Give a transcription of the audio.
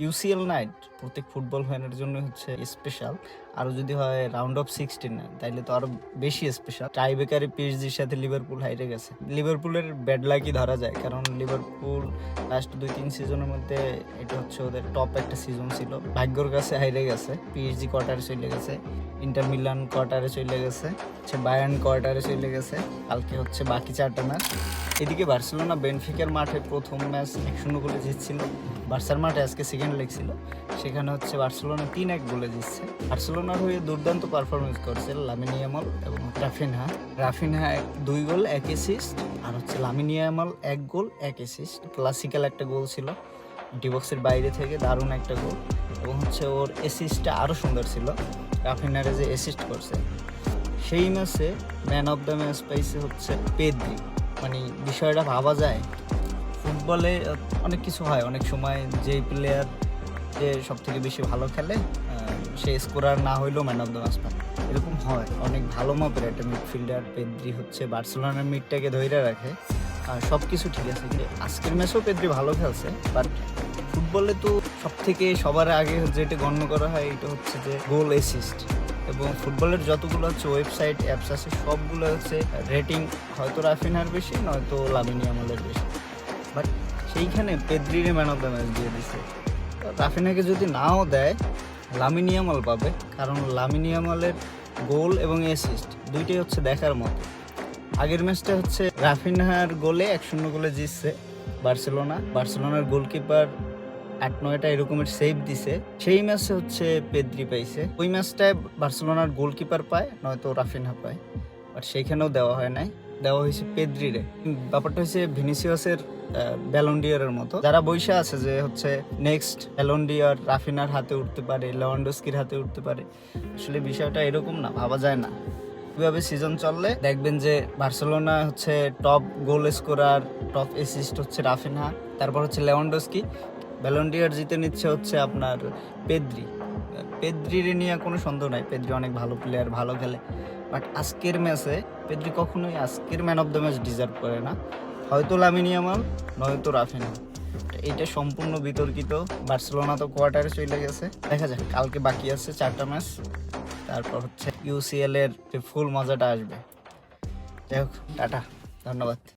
UCL night প্রত্যেক football ফ্যানের জন্য হচ্ছে স্পেশাল আরও যদি হয় রাউন্ড অফ সিক্সটিন তাইলে তো আরও বেশি স্পেশাল টাই বেকারে পিএসজির সাথে লিভারপুল হাইরে গেছে। লিভারপুলের ব্যাড লাকি ধরা যায়, কারণ লিভারপুল লাস্ট দুই তিন সিজনের মধ্যে এটা হচ্ছে ওদের টপ একটা সিজন ছিল। ভাগ্যর কাছে হাইরে গেছে। পিএসজি কোয়ার্টারে চলে গেছে ইন্টার মিলান কোয়ার্টারে চলে গেছে, হচ্ছে বায়ান কোয়ার্টারে চলে গেছে, কালকে হচ্ছে বাকি চারটা ম্যাচ এদিকে বার্সেলোনা বেনফিকার মাঠে প্রথম ম্যাচ এক শূন্য গোলে জিতছিল। বার্সার মাঠে আজকে সেকেন্ড লেগ ছিল। সেখানে হচ্ছে বার্সেলোনা তিন এক গোলে জিতছে। বার্সেলোনার হয়ে দুর্দান্ত পারফরমেন্স করছে লামিনিয়ামল এবং রাফিনহা। রাফিনহা দুই গোল, এক অ্যাসিস্ট আর হচ্ছে লামিনিয়ামল এক গোল, এক অ্যাসিস্ট ক্লাসিক্যাল একটা গোল ছিল। ডিবক্সের বাইরে থেকে দারুণ একটা গোল এবং হচ্ছে ওর অ্যাসিস্টটা আরও সুন্দর ছিল। রাফিনারে যে অ্যাসিস্ট করছে, সেই ম্যাচে ম্যান অফ দ্য ম্যাচ পাইছে হচ্ছে পেদ্রি। মানে বিষয়টা ভাবা যায়। ফুটবলে অনেক কিছু হয়। অনেক সময় যেই প্লেয়ার যে সব থেকে বেশি ভালো খেলে সে স্কোরার না হইলেও ম্যান অফ দ্য ম্যাচ পায় এরকম হয়। অনেক ভালো মাপের একটা মিডফিল্ডার পেদ্রি হচ্ছে বার্সেলোনার মিডটাকে ধরে রাখে। আর সব কিছু ঠিক আছে, কিন্তু আজকের ম্যাচেও পেদ্রি ভালো খেলছে। বাট ফুটবলে তো সব থেকে সবার আগে যেটা গণ্য করা হয়, এটা হচ্ছে যে গোল অ্যাসিস্ট এবং ফুটবলের যতগুলো হচ্ছে ওয়েবসাইট অ্যাপস আছে, সবগুলো হচ্ছে রেটিং হয়তো রাফিনার বেশি, নয়তো লামিনি আমলের বেশি। বাট সেইখানে পেদ্রিরে ম্যান অফ দ্য ম্যাচ দিয়ে দিছে। রাফিনাকে যদি নাও দেয় লামিনিয়ামল পাবে, কারণ লামিনিয়ামলের গোল এবং অ্যাসিস্ট দুইটাই হচ্ছে দেখার মতো। আগের ম্যাচটা হচ্ছে রাফিনহার গোলে এক শূন্য গোলে জিতছে বার্সেলোনা। বার্সেলোনার গোলকিপার আট নয়টা এরকমের সেভ দিছে। সেই ম্যাচে হচ্ছে পেদ্রি পাইছে। ওই ম্যাচটায় বার্সেলোনার গোলকিপার পায়, নয়তো রাফিনহা পায়, বাট সেইখানেও দেওয়া হয় নাই। দেওয়া হয়েছে পেদ্রিরে। ব্যাপারটা হচ্ছে ভিনিসিয়াসের ব্যালন্ডিয়ারের মতো। যারা বৈশা আছে যে হচ্ছে নেক্সট ব্যালন্ডিয়ার রাফিনার হাতে উঠতে পারে লেওয়ান্ডস্কির হাতে উঠতে পারে, আসলে বিষয়টা এরকম না, ভাবা যায় না। কীভাবে সিজন চললে? দেখবেন যে বার্সেলোনা হচ্ছে top goal scorer top assist হচ্ছে রাফিনহা তারপর হচ্ছে লেওয়ান্ডস্কি ব্যালন্ডিয়ার জিতে নিচ্ছে হচ্ছে আপনার পেদ্রি। পেদ্রির নিয়ে কোনো সন্দেহ নাই, পেদ্রি অনেক ভালো প্লেয়ার ভালো খেলে। বাট আজকের ম্যাচে পেদ্রি কখনোই আজকের man of the match deserve করে না। হয়তো লামিনিয়ামাল নয়তো রাফিনা এটা সম্পূর্ণ বিতর্কিত। বার্সেলোনা তো কোয়ার্টারে চলে গেছে। দেখা যাক, কালকে বাকি আছে চারটা ম্যাচ তারপর হচ্ছে ইউসিএল এর ফুল মজাটা আসবে। যাই হোক, টাটা, ধন্যবাদ।